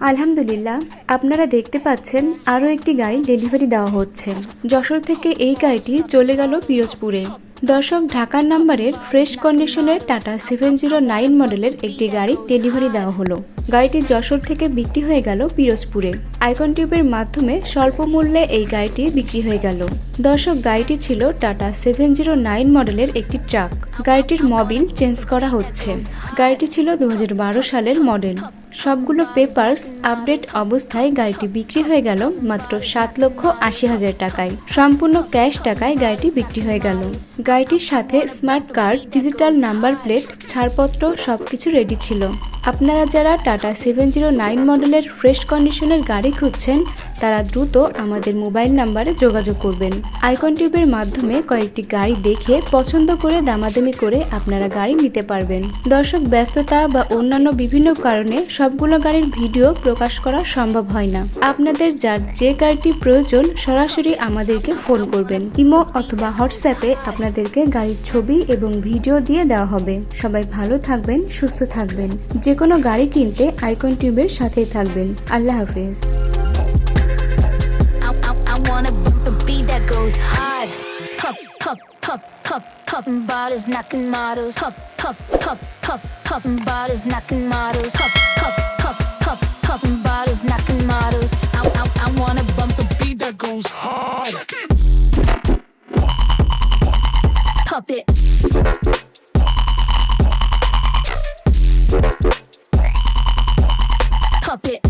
আলহামদুলিল্লাহ, আপনারা দেখতে পাচ্ছেন আরও একটি গাড়ি ডেলিভারি দেওয়া হচ্ছে। যশোর থেকে এই গাড়িটি চলে গেল পিরোজপুরে। দর্শক, ঢাকার নাম্বারের ফ্রেশ কন্ডিশনের টাটা সেভেন জিরো নাইন মডেলের একটি গাড়ি ডেলিভারি দেওয়া হলো। গাড়িটি যশোর থেকে বিক্রি হয়ে গেল পিরোজপুরে। আইকন টিউবের মাধ্যমে স্বল্প মূল্যে এই গাড়িটি বিক্রি হয়ে গেল। দর্শক, গাড়িটি ছিল টাটা সেভেন জিরো নাইন মডেলের একটি ট্রাক। গাড়িটির মবিল চেঞ্জ করা হচ্ছে। গাড়িটি ছিল দু হাজার বারো সালের মডেল। সবগুলো পেপারস আপডেট অবস্থায় গাড়িটি বিক্রি হয়ে গেল মাত্র সাত লক্ষ আশি হাজার টাকায়। সম্পূর্ণ ক্যাশ টাকায় গাড়িটি বিক্রি হয়ে গেল। গাড়িটির সাথে smart card digital number plate ছাড়পত্র সবকিছু রেডি ছিল। আপনারা যারা টাটা সেভেন জিরো নাইন মডেলের ফ্রেশ কন্ডিশনের গাড়ি খুঁজছেন, তারা দ্রুত আমাদের মোবাইল নাম্বারে যোগাযোগ করবেন। আইকন টিউবের মাধ্যমে কয়েকটি গাড়ি দেখে পছন্দ করে দামাদামি করে আপনারা গাড়ি নিতে পারবেন। দর্শক ব্যস্ততা বা অন্যান্য বিভিন্ন কারণে সবগুলো গাড়ির ভিডিও প্রকাশ করা সম্ভব হয় না। আপনাদের যার যে গাড়িটি প্রয়োজন, সরাসরি আমাদেরকে ফোন করবেন। ইমো অথবা হোয়াটসঅ্যাপে আপনাদেরকে গাড়ির ছবি এবং ভিডিও দিয়ে দেওয়া হবে। সবাই ভালো থাকবেন, সুস্থ থাকবেন। যে কোনো গাড়ি কিনতে আইকন টিউবের সাথেই থাকবেন। আল্লাহ হাফেজ। I, puppet.